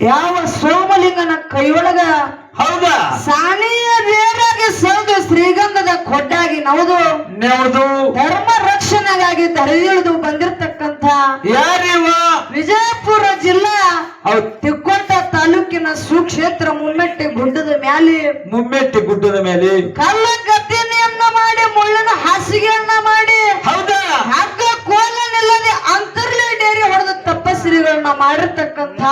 ಯಾವ ಸೋಮಲಿಂಗನ ಕೈಯೊಳಗ ಹೌದಾ? ಸಾನಿಯ ದೇವರಾಗಿ ಸೌದು ಶ್ರೀಗಂಧದ ಕೊಡ್ಡಾಗಿ ನೌದು ನೆವದು. ಧರ್ಮ ರಕ್ಷಣೆಗಾಗಿ ದರಿದಿಳಿದು ಬಂದಿರತಕ್ಕಂತ ಯಾರಿವ? ವಿಜಯಪುರ ಜಿಲ್ಲಾ ತಿಕ್ಕೋಟ ತಾಲೂಕಿನ ಸುಕ್ಷೇತ್ರ ಮುಮ್ಮೆಟ್ಟಿ ಗುಡ್ಡದ ಮೇಲೆ ಮುಮ್ಮೆಟ್ಟಿ ಗುಡ್ಡದ ಮೇಲೆ ಕಲ್ಲ ಗದ್ದೆಯನ್ನ ಮಾಡಿ ಮುಳ್ಳಿನ ಹಾಸಿಗೆಯನ್ನ ಮಾಡಿ. ಹೌದಾ? ತಪಸ್ರಿಗಳನ್ನ ಮಾಡಿರ್ತಕ್ಕಂಥ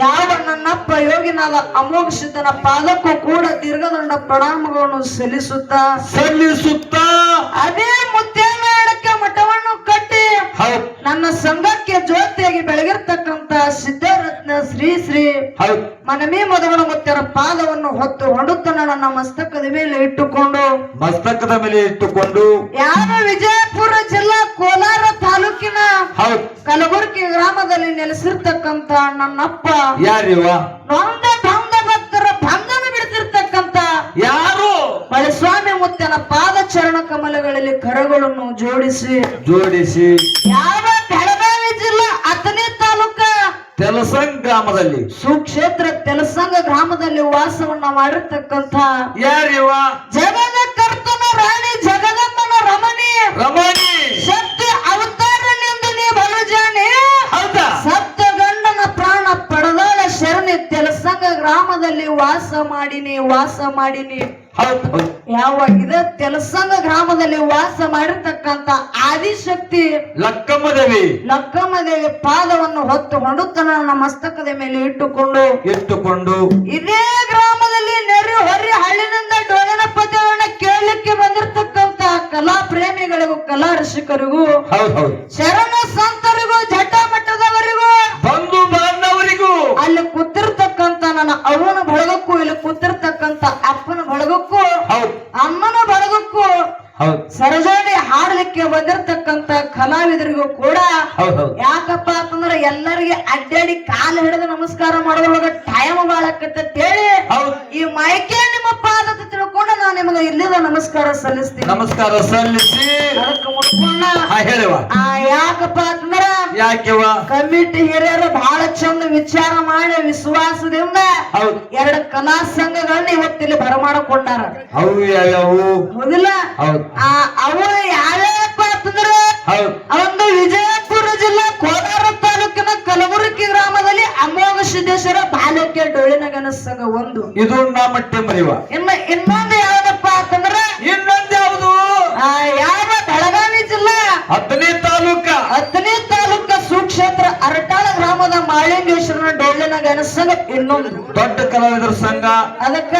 ಯಾವ ನನ್ನಪ್ಪ ಯೋಗಿನಾದ ಅಮೋಘ ಸಿದ್ಧನ ಪಾದಕ್ಕೂ ಕೂಡ ದೀರ್ಘದಂಡ ಪ್ರಣಾಮಗಳನ್ನು ಸಲ್ಲಿಸುತ್ತಾ ಸಲ್ಲಿಸುತ್ತ ಅದೇ ಮುತ್ಯಾನಾಡಕ್ಕೆ ಮಠವನ್ನು ಕಟ್ಟಿ ನನ್ನ ಸಂಘಕ್ಕೆ ಜ್ಯೋತಿಯಾಗಿ ಬೆಳಗಿರ್ತಕ್ಕಂತ ಸಿದ್ಧರತ್ನ ಶ್ರೀ ಶ್ರೀ ಮನಮಿ ಮನಮೇ ಮುತ್ತರ ಪಾದವನ್ನು ಹೊತ್ತು ಹೊಡುತ್ತ ನನ್ನ ಮಸ್ತಕದ ಮೇಲೆ ಇಟ್ಟುಕೊಂಡು ಮಸ್ತಕದ ಮೇಲೆ ಇಟ್ಟುಕೊಂಡು ಯಾವ ವಿಜಯಪುರ ಜಿಲ್ಲಾ ಕೋಲಾರ ತಾಲೂಕಿನ ಹೌದ್. ಕಲಬುರಗಿ ಗ್ರಾಮದಲ್ಲಿ ನೆಲೆಸಿರ್ತಕ್ಕಂತ ನನ್ನಪ್ಪ ಯಾರಿವ ನೊಂದ ಭಕ್ತರ ಬಿಡ್ತಿರ್ತಕ್ಕಂತ ಯಾರು? ಸ್ವಾಮಿ ಮುತ್ತನ ಪಾದ ಚರಣ ಕಮಲಗಳಲ್ಲಿ ಕರಗಳನ್ನು ಜೋಡಿಸಿ ಜೋಡಿಸಿ. ಯಾವ ಬೆಳಗಾವಿ ಜಿಲ್ಲಾ ಹತ್ತನೇ ತಾಲೂಕ ತೆಲಸಂಗ್ ಗ್ರಾಮದಲ್ಲಿ. ಸುಕ್ಷೇತ್ರ ತೆಲಸಂಗ ಗ್ರಾಮದಲ್ಲಿ ವಾಸವನ್ನ ಮಾಡಿರ್ತಕ್ಕಂತ ಯಾರಿವ ಜಗದ ಕರ್ತನ ರಾಣಿ ಜಗದಮ್ಮನ ರಮಣಿ. ರಮಣಿ. ವಾಸ ಮಾಡಿನಿ. ಹೌದ್. ಯಾವ ಇದ ತೆಲಸಂಗ ಗ್ರಾಮದಲ್ಲಿ ವಾಸ ಮಾಡಿರ್ತಕ್ಕಂತ ಆದಿಶಕ್ತಿ ಲಕ್ಕಮ್ಮ ದೇವಿ. ಲಕ್ಕಮ್ಮ ದೇವಿ ಪಾದವನ್ನು ಹೊತ್ತು ತನ್ನ ಮಸ್ತಕದ ಮೇಲೆ ಇಟ್ಟುಕೊಂಡು ಇಟ್ಟುಕೊಂಡು ಇದೇ ಗ್ರಾಮದಲ್ಲಿ ನೆರೆ ಹೊರಿ ಹಳ್ಳಿನಿಂದ ಡೋಲನ ಪದ್ಯವನ್ನ ಕೇಳಲಿಕ್ಕೆ ಬಂದಿರತಕ್ಕಂತ ಕಲಾ ಪ್ರೇಮಿಗಳಿಗೂ ಕಲಾ ರಸಿಕರಿಗೂ ಹೌದ್ ಹೌದ್. ಶರಣ ಸಂತರಿಗೂ ಕಲಾವಿದರಿಗೂ ಕೂಡ ಯಾಕಪ್ಪ ಅಂತಂದ್ರೆ ಎಲ್ಲರಿಗೆ ಅಡ್ಡಾಡಿ ಕಾಲು ಹಿಡಿದು ನಮಸ್ಕಾರ ಮಾಡೋದ್ರೊಳಗ ಟೈಮ್ ಬಾಳಕತ್ತಂತ ಹೇಳಿ ಹೌದ್. ಈ ಮೈಕೆ ನಿಮ್ಮ ಪಾದ ತಿಳ್ಕೊಂಡು ನಾನು ನಿಮಗೆ ಇಲ್ಲಿದ ನಮಸ್ಕಾರ ಸಲ್ಲಿಸ್ತೀನಿ. ನಮಸ್ಕಾರ ಸಲ್ಲಿಸಿ. ಅದಕ್ಕೆ ಮುಟ್ಕೊಂಡ. ಹೇಳುವ. ಆ ಯಾಕಪ್ಪ ಅಂತಂದ್ರ ಯಾಕೆವ? ಕಮಿಟಿ ಹಿರಿಯರು ಬಹಳ ಚಂದ ವಿಚಾರ ಮಾಡಿ ವಿಶ್ವಾಸದಿಂದ ಹೌದ್. ಎರಡು ಕಲಾ ಸಂಘಗಳನ್ನ ಇವತ್ತಿಲ್ಲಿ ಬರಮಾಡಿಕೊಂಡಾರ ಅವು ಮೊದಲ ಹೌದಿಲ್ಲ ಹೌದ್. ಆ ಅವು ಯಾವ್ಯಾವಪ್ಪ ಅಂತಂದ್ರ ಒಂದು ವಿಜಯಪುರ ಜಿಲ್ಲಾ ಕೋಲಾರ ತಾಲೂಕಿನ ಕಲಬುರಗಿ ಗ್ರಾಮದಲ್ಲಿ ಅಮೋಘ ಸಿದ್ದೇಶ್ವರ ಬಾಲಕ್ಯ ಡೊಳಿನಗನ ಸಂಘ ಒಂದು. ಇದು ನಮ್ಮ ಮರಿವ ಇನ್ನ ಇನ್ನೊಂದು ಯಾವ್ದಪ್ಪ ಅಂತಂದ್ರೆ ಇನ್ನೊಂದು ಯಾವುದು? ಆ, ಯಾವ ಬೆಳಗಾವಿ ಜಿಲ್ಲಾ? ಹತ್ತನೇ ತಾಲೂಕ. ಹತ್ತನೇ ತಾಲೂಕ ಸುಕ್ಷೇತ್ರ ಅರಟಾಳ ಗ್ರಾಮದ ಮಾಳಿಂಗೇಶ್ವರನ ಡೊಳ್ಳಿನ ಗನಸಂಗ ಇನ್ನೊಂದು. ದೊಡ್ಡ ಕಲಾವಿದರ ಸಂಘ. ಅದಕ್ಕ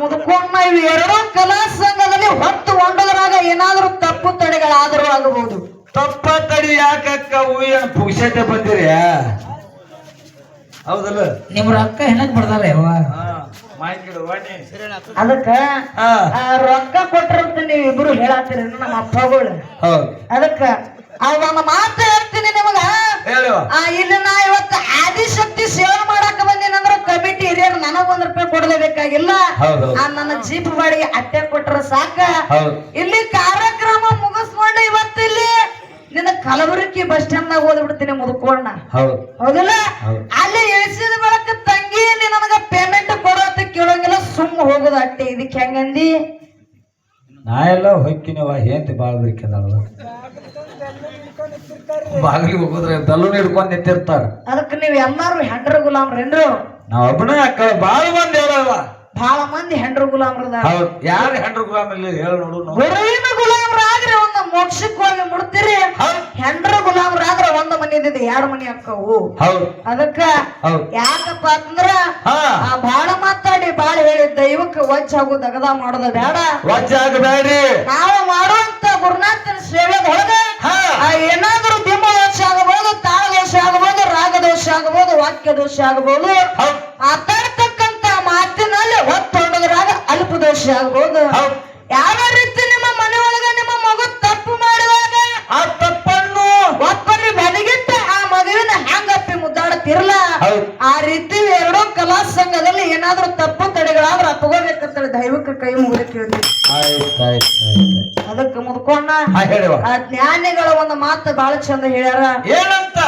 ಮುದ್ಕೊಂಡ್ ನಾವು ಎರಡೂ ಕಲಾ ಸಂಘದಲ್ಲಿ ಹೊತ್ತು ಹೊಂಡೋದ್ರಾಗ ಏನಾದ್ರೂ ತಪ್ಪು ತಡೆಗಳಾದರೂ ಆಗಬಹುದು ತಪ್ಪ ತಡಿ ಯಾಕಕ್ಕ? ಹೂವಿನ ಪುಕ್ಷತೆ ಬಂದಿರಿ. ಹೌದಲ್ಲ? ನಿಮ್ ಅಕ್ಕ ಹೆಣಕ್ ಬರ್ದಾರ ಯವ್ವ ಅದಕ್ಕ ಆ ರೊಕ್ಕ ಕೊಟ್ಟರಂತ ನೀವ್ ಇಬ್ರು ಹೇಳತ್ತೀರಿ ನಮ್ಮ ಅಪ್ಪಗಳು. ಹೌದು. ಅದಕ್ಕ ಆ ನಮ್ಮ ಮಾತು ಹೇಳ್ತೀನಿ ನಿಮಗ. ಆ ಇಲ್ಲಿ ನಾ ಇವತ್ತು ಆದಿಶಕ್ತಿ ಸೇವೆ ಮಾಡಾಕ ಬಂದೇನಂದ್ರ ಕಮಿಟಿ ಹಿರಿಯರು ನನಗ ಒಂದ್ ರೂಪಾಯಿ ಕೊಡಲೇಬೇಕಾಗಿಲ್ಲ. ಹೌದು. ಆ ನನ್ನ ಜೀಪ್ ಬಾಡಿಗೆ ಅಟ್ಟೆ ಕೊಟ್ರ ಸಾಕ. ಹೌದು. ಇಲ್ಲಿ ಕಲಬುರಗಿ ಬಸ್ ಸ್ಟ್ಯಾಂಡ್ ನಾಗ ಓದ್ಬಿಡ್ತೀನಿ ಮುದುಕೋಣ ಹೌದು. ಹೌದಿಲ್ಲ? ಹೌದು. ಅಲ್ಲಿ ಇಳಿಸಿದ ಬಳಕ ತಂಗಿ ನೀ ನನಗ ಪೇಮೆಂಟ್ ಕೊಡು ಅಂತ ಕೇಳೋಂಗಿಲ್ಲ ಸುಮ್ಮ ಹೋಗುದ ಅಟ್ಟೆ. ಇದಕ್ಕೆ ಹೆಂಗಂದಿ ನಾ ಎಲ್ಲ ಹೊಕ್ಕಿನವ ಏಂತಿ ಬಾಳ ಬೇಕದಾಳ ಬಾಗಿಲಿಗೆ ಹೋಗೋದ್ರೆ ದಲ್ಲು ಹಿಡ್ಕೊಂಡ್ ನಿಂತಿರ್ತಾರ. ಅದಕ್ಕೆ ನೀವು ಎಲ್ಲಾರು ಹೆಂಡ್ರ ಗುಲಾಮ್ರೇನ್ರು ನಾವ್ ಒಬ್ಬನೇ ಬಾಳ ಮಂದಿ ಹೇಳಲ್ಲ ಬಾಳ ಮಂದಿ ಹೆಂಡ್ರ ಗುಲಾಮ್ರದ ಯಾರು ಹೆಂಡ್ರ ಗುಲಾಮ್ ಇಲ್ಲ ಹೇಳ ನೋಡು ನಾವು. ಗುರುವಿನ ಗುಲಾಮ್ರಾದ್ರೆ ಒಂದು ಮೋಕ್ಷಕ್ಕೆ ಹೋಗಿ ಮುಡ್ತೀರಿ ಹೆಂಡ್ರ ಗುಲಾಮ್ರಾದ್ರೆ ಒಂದ್ ಮನಿ ಇದ್ದಿದ್ದು ಎರಡು ಮನಿ ಅಕ್ಕವು. ಅದಕ್ಕ ಯಾಕಪ್ಪ ಅಂದ್ರ ಹಾ. ಆ ಬಾಳ ಮಾತಾಡಿ ಬಾಳ ಹೇಳಿ ದೈವಕ್ಕೆ ವಜ್ ಆಗು ದಗದ ಮಾಡೋದ ಬೇಡ. ವಜ್ಜ ಆಗಬೇಡ್ರಿ. ನಾವು ಮಾಡುವಂತ ಗುರುನಾಥನ ಸೇವೆದೊಳಗ ಹಾ. ಆ ಏನಾದ್ರೂ ಬಿಂಬ ದೋಷ ಆಗಬಹುದು ತಾಳ ದೋಷ ಆಗಬಹುದು ರಾಗ ದೋಷ ಆಗಬಹುದು ವಾಕ್ಯ ದೋಷ ಆಗಬಹುದು. ಹೌದು. ಮಾತಾಡ್ತಕ್ಕಂತ ಮಾತಿನಲ್ಲಿ ಹೊತ್ತೊಂಡದ್ರಾಗ ಅಲ್ಪ ದೋಷ ಆಗಬಹುದು ಅದಕ್ಕೆ ಮುದ್ಕೊಂಡ ಆ ಜ್ಞಾನಿಗಳ ಒಂದು ಮಾತು ಬಹಳ ಚಂದ ಹೇಳ್ಯಾರ. ಏನಂತ?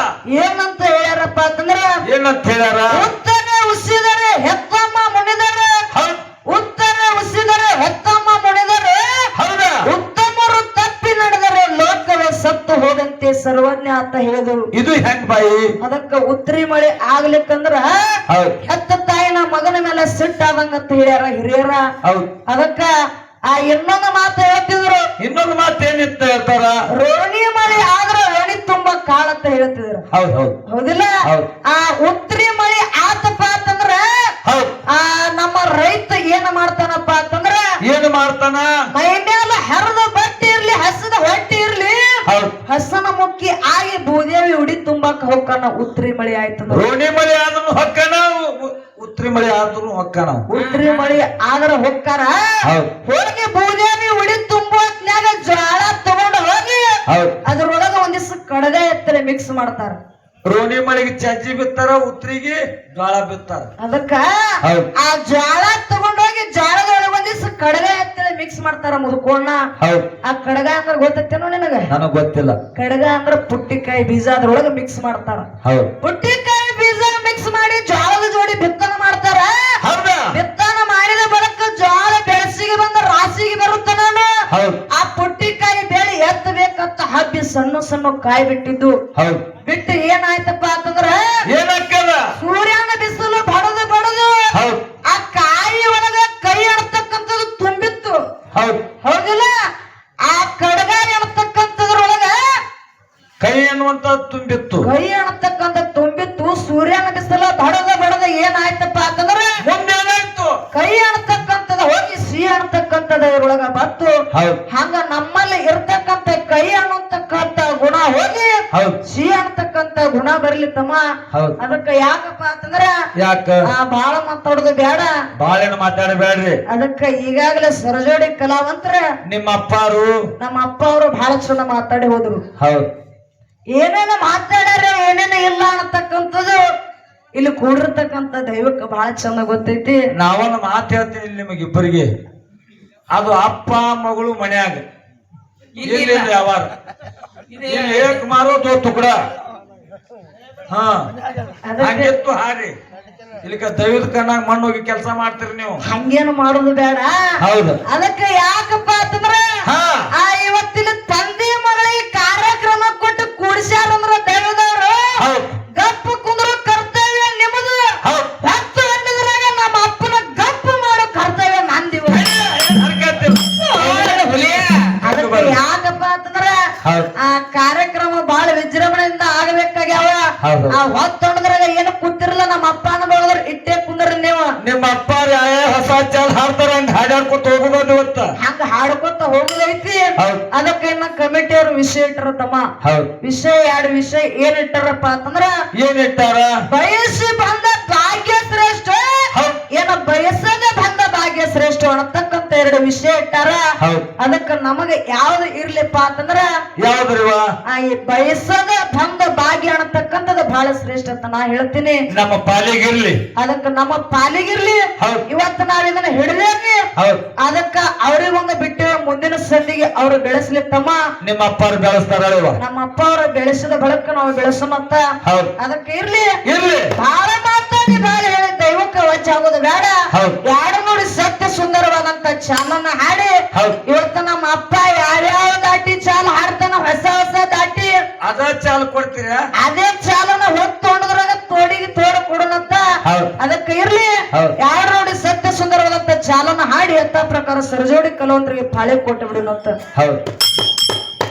ಏನಂತ ಹೇಳ್ಯಾರಪ್ಪ ಅಂತಂದ್ರ ಏನಂತ ಹೇಳ್ಯಾರ? ಉತ್ತನೆ ಉಸಿದರೆ ಹೆತ್ತಮ್ಮ ಮುನಿದರೆ. ಹೌದ್. ಉತ್ತನೆ ಉಸಿದರೆ ಹೆತ್ತಮ್ಮ ಮುನಿದರೆ. ಹೌದಾ? ಉತ್ತಮರು ತಪ್ಪಿ ನಡೆದರೆ ಲೋಕವೇ ಸತ್ತು ಹೋದಂತೆ ಸರ್ವಜ್ಞ ಅಂತ ಹೇಳಿದ್ರು. ಇದು ಹೆಂಗ್ ಬಾಯಿ? ಅದಕ್ಕ ಉತ್ತರಿ ಮಳೆ ಆಗ್ಲಿಕ್ಕಂದ್ರ ಹೆತ್ತ ತಾಯಿನ ಮಗನ ಮೇಲೆ ಸಿಟ್ಟಾದಂಗ ಅಂತ ಹೇಳ್ಯಾರ ಹಿರಿಯರ. ಹೌದ್. ಅದಕ್ಕ ಆ ಇನ್ನೊಂದು ಮಾತು ಹೇಳ್ತಿದ್ರು. ಇನ್ನೊಂದು ಮಾತು ಏನಿತ್ತ ಹೇಳ್ತಾರ? ರೋಣಿ ಮಳೆ ಆದ್ರ ರೋಣಿ ತುಂಬಾ ಕಾಳಂತ ಹೇಳ್ತಿದ್ರು. ಹೌದ್ ಹೌದು. ಹೌದಿಲ್ಲ? ಆ ಉತ್ತರಿ ಮಳೆ ಆತಪ್ಪ ಅಂತಂದ್ರ ಆ ನಮ್ಮ ರೈತ ಏನ್ ಮಾಡ್ತಾನಪ್ಪ ಅಂತಂದ್ರ ಏನ್ ಮಾಡ್ತಾನ? ಮೈ ಮೇಲೆ ಹರಿದ ಬಟ್ಟೆ ಇರ್ಲಿ ಹಸದ ಹೊಟ್ಟೆ ಇರ್ಲಿ ಹಸನ ಮುಕ್ಕಿ ಆಗಿ ಭೂದೇವಿ ಉಡಿ ತುಂಬಾಕ ಹೋಗ್ಕಣ ಉತ್ತರಿ ಮಳೆ ಆಯ್ತು ರೋಣಿ ಮಳೆ ಆದ್ರೂ ಹೊಕ್ಕನ? ಉತ್ರಿ ಮಳೆ ಆದ್ರೂ ಹೊಕ್ಕಾರ ಉತ್ರಿ ಮಳಿ ಆದ್ರ ಹೊಕ್ಕಾರ ಹೋಳಿಗೆ ಹೋಗಿ ಉಳಿ ಉಡಿ ಜ್ವಾಳ ತಗೊಂಡು ಹೋಗಿ ಹೌದು. ಅದ್ರೊಳಗ ಒಂದಿವ್ಸ ಕಡಗ ಎತ್ತಲೆ ಮಿಕ್ಸ್ ಮಾಡ್ತಾರ. ರೋಣಿ ಮಳೆಗೆ ಚಜ್ಜಿ ಬಿತ್ತಾರ ಉತ್ರಿಗೆ ಜ್ವಾಳ ಬಿತ್ತಾರ. ಅದಕ್ಕ ಆ ಜ್ವಾಳ ತಗೊಂಡೋಗಿ ಜ್ವಾಳದೊಳಗ ಒಂದಿವ್ಸ ಕಡಗ ಎತ್ತಲೆ ಮಿಕ್ಸ್ ಮಾಡ್ತಾರ ಮುದುಕೋಣ ಆ ಕಡಗ ಅಂದ್ರ ಗೊತ್ತೇನೋ ನಿನಗ? ನನಗ್ ಗೊತ್ತಿಲ್ಲ. ಕಡಗ ಅಂದ್ರ ಪುಟ್ಟಿಕಾಯಿ ಬೀಜ ಅದ್ರೊಳಗ ಮಿಕ್ಸ್ ಮಾಡ್ತಾರ. ಹೌದು. ಪುಟ್ಟಿಕಾಯಿ ಸಣ್ಣ ಸಣ್ಣ ಕಾಯಿ ಬಿಟ್ಟಿದ್ದು. ಹೌದು. ಬಿಟ್ಟು ಏನಾಯ್ತಪ್ಪ ಅಂತಂದ್ರ ಏನಕ್ಕದ ಸೂರ್ಯನ ಬಿಸಿಲು ಬಡದು ಬಡದು ಹೌದ್. ಆ ಕಾಯಿ ಒಳಗ ಕೈ ಅಣತಕ್ಕಂಥದ್ದು ತುಂಬಿತ್ತು. ಹೌದು. ಹೌದಿಲ್ಲ? ಆ ಕಡಗ ಎಣತಕ್ಕಂಥದ್ರೊಳಗ ಕೈ ಅನ್ನುವಂತ ತುಂಬಿತ್ತು. ಕೈ ಅಣತಕ್ಕಂಥ ತುಂಬಿತ್ತು ಸೂರ್ಯನ ಬಿಸಿಲ ಬಡದ ಬಡದ ಏನಾಯ್ತಪ್ಪ ಅಂತಂದ್ರ ಮುಂದೆ ಕೈ ಅಣತಕ್ಕಂಥದ ಹೋಗಿ ಸಿಹಿ ಅಣತಕ್ಕಂಥದ ಇದ್ರೊಳಗ ಬತ್ತು ಹೌದ್. ಹಂಗ ನಮ್ಮಲ್ಲಿ ಇರ್ತಕ್ಕಂಥ ಕೈ ಅನ್ನತಕ್ಕಂಥ ಗುಣ ಹೋಗಿ ಹೌದ್. ಸಿಹಿ ಅಂತಕ್ಕಂತ ಗುಣ ಬರ್ಲಿ ತಮ್ಮ ಹೌದ್. ಅದಕ್ಕ ಯಾಕಪ್ಪ ಅಂತಂದ್ರ ಯಾಕ? ಆ ಬಾಳ ಮಾತಾಡೋದು ಬೇಡ ಬಾಳೇನು ಮಾತಾಡಬೇಡ್ರಿ. ಅದಕ್ಕ ಈಗಾಗಲೇ ಸರಜೋಡಿ ಕಲಾವಂತರ ನಿಮ್ಮ ಅಪ್ಪಾರು. ನಮ್ಮ ಅಪ್ಪ ಅವರು ಬಹಳ ಚಂದ ಮಾತಾಡಿ ಹೋದ್ರು. ಹೌದು. ಏನೇನ ಮಾತಾಡ್ಯಾರ ಏನೇನು ಇಲ್ಲ ಅಂತಕ್ಕಂಥದ್ದು ಇಲ್ಲಿ ಕೂಡಿರ್ತಕ್ಕಂಥ ದೈವಕ್ಕೆ ಬಹಳ ಚಂದ ಗೊತ್ತೈತಿ. ನಾವೊಂದು ಮಾತು ಹೇಳ್ತೀನಿ ನಿಮಗೆ ನಿಮಗಿಬ್ಬರಿಗೆ. ಅದು ಅಪ್ಪ ಮಗಳು ಮನ್ಯಾಗ. ಇಲ್ಲಿ ಯಾವಾರ. ಇಲ್ಲಿ ಏಕ್ ಮಾರೋ ದೋ ತುಕಡ? ಹಾ. ಹಂಗಿತ್ತು ಹಾರಿ ಇಲ್ಲಿಕ ದೈವದ ಕಣ್ಣಾಗ ಮಣ್ಣು ಹೋಗಿ ಕೆಲಸ ಮಾಡ್ತೀರಿ ನೀವು. ಹಂಗೇನು ಮಾಡೋದು ಬೇಡ. ಹೌದು. ಅದಕ್ಕೆ ಯಾಕಪ್ಪ ಅಂತಂದ್ರ ಹಾ. ಆ ಇವತ್ತಿನ ತಂದೆ ಮಗಳಿಗೆ ಕಾರ್ಯಕ್ರಮ ಕೊಟ್ಟು ಕೂಡಿಸ್ಯಾರಂದ್ರ ದೈವದವರು. ಗಪ್ಪು ಗಪ್ಪ ಆ ಹೊತ್ತೊಣದ್ರಾಗ ಏನು ಕೂತಿರಲ್ಲ ನಮ್ಮ ಅಪ್ಪ ಬೆಳೆದ್ರ ಇಟ್ಟೆ ಕುಂದ್ರ ನೀವು. ನಿಮ್ಮ ಅಪ್ಪ ಯಾವ ಹೊಸ ಚಾಲ್ ಹಾಡ್ತಾರ ಹಂಗ ಹಾಡಾಡ್ಕೊತ ಹೋಗೋದು ಇವತ್ತ. ಹಂಗ ಹಾಡ್ಕೊತ ಹೋಗುದೈತಿ. ಹೌದ್. ಅದಕ್ಕೆ ಇನ್ನ ಕಮಿಟಿ ಅವ್ರು ವಿಷಯ ಇಟ್ಟರ ತಮ್ಮ. ಹೌದು. ವಿಷಯ ಎರಡು ವಿಷಯ ಏನ್ ಇಟ್ಟಾರಪ್ಪ ಅಂತಂದ್ರ ಏನ್ ಇಟ್ಟಾರ? ಬಯಸಿ ಬಂದ ಬಯಸದೆ ಬಂದ ಭಾಗ್ಯ ಶ್ರೇಷ್ಠ ಅನ್ನತಕ್ಕಂತ ಎರಡು ವಿಷಯ ಇಟ್ಟಾರ. ಅದಕ್ಕ ನಮಗೆ ಯಾವ್ದು ಇರ್ಲಿಪ್ಪ ಅಂತಂದ್ರ ಯಾವ್ದ್ರಿವ? ಈ ಬಯಸದ ಬಂದ ಭಾಗ್ಯ ಅನ್ನತಕ್ಕಂಥದ್ದು ಬಹಳ ಶ್ರೇಷ್ಠ ಅಂತ ನಾ ಹೇಳ್ತೀನಿ. ನಮ್ಮ ಪಾಲಿಗಿರ್ಲಿ ಅದಕ್ಕ ನಮ್ಮ ಪಾಲಿಗಿರ್ಲಿ ಹೌದ್. ಇವತ್ತು ನಾವ್ ಇದನ್ನ ಹಿಡಿದೇವಿ. ಅದಕ್ಕ ಅವ್ರಿಗೊಂದು ಬಿಟ್ಟು ಮುಂದಿನ ಸಂದಿಗೆ ಅವ್ರು ಬೆಳೆಸ್ಲಿ ತಮ್ಮ ನಿಮ್ಮ ಅವ್ರು ಬೆಳೆಸ್ತಾರ ನಮ್ಮ ಅಪ್ಪ ಅವ್ರ ಬೆಳೆಸಿದ ಬಳಕ ನಾವು ಬೆಳೆಸೋಣ ಅಂತ ಅದಕ್ಕೆ ಇರ್ಲಿ. ಇರ್ಲಿ. ಬಹಳ ಮಾತಾಡಿ ಬಹಳ ಹೇಳಿ ದೈವಕ್ಕೆ ವಚ್ಚ ಆಗೋದು ಬೇಡ ಯಾರು ನೋಡಿ ಸತ್ಯ ಸುಂದರವಾದಂತ ಚಾಲನ ಹಾಡಿ ಹೌದ್. ಇವತ್ತು ನಮ್ಮ ಅಪ್ಪ ಯಾವ್ಯಾವ ದಾಟಿ ಚಾಲ ಹಾಡ್ತಾನ ಹೊಸ ಹೊಸ ದಾಟಿ. ಅದ ಚಾಲ ಕೊಡ್ತೀರ? ಅದೇ ಚಾಲನ ಹೊತ್ತು ಹೊಡೆದ್ರಾಗ ತೋಡಿಗೆ ತೋಡ ಕೊಡೋಣಂತ. ಅದಕ್ಕೆ ಇರ್ಲಿ. ಯಾರು ನೋಡಿ ಸತ್ಯ ಸುಂದರವಾದಂತ ಚಾಲನ ಹಾಡಿ ಅಂತ ಪ್ರಕಾರ ಸರಜೋಡಿ ಕಲವಂತರಿಗೆ ಪಾಳೆ ಕೊಟ್ಟು ಬಿಡೋಣಂತ. ಹೌದ್.